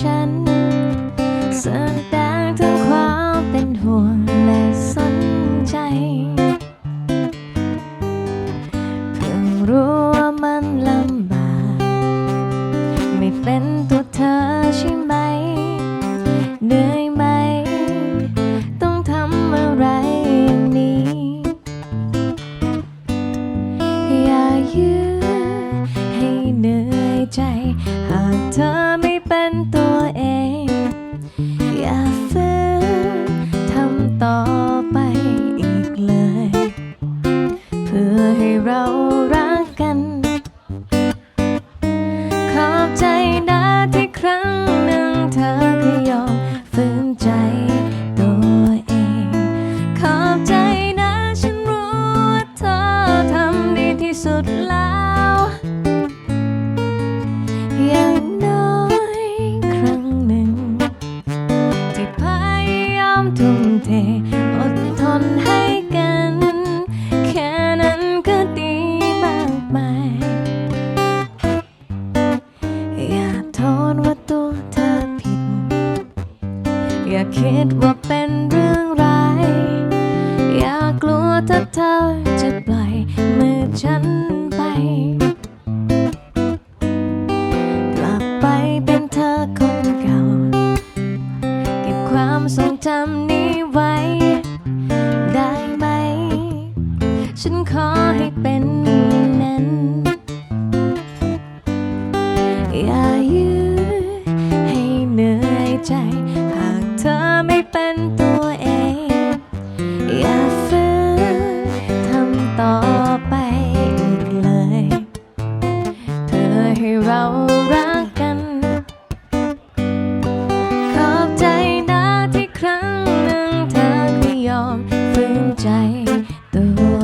ฉันสัก ท อดทนให้กัน แค่นั้นก็ดีมากไปอย่าโทษว่าตัวเธอผิด อย่าคิดว่าเป็นเรื่องร้าย อย่ากลัวถ้าเธอจะปล่อยมือฉันไปความทรงจำนี้ ไว้ ได้ไหม ฉันขอให้เป็นนั้น อย่ายื้อให้เหนื่อยใจ หากเธอไม่เป็นตัวเอง อย่าฝืนทำต่อ the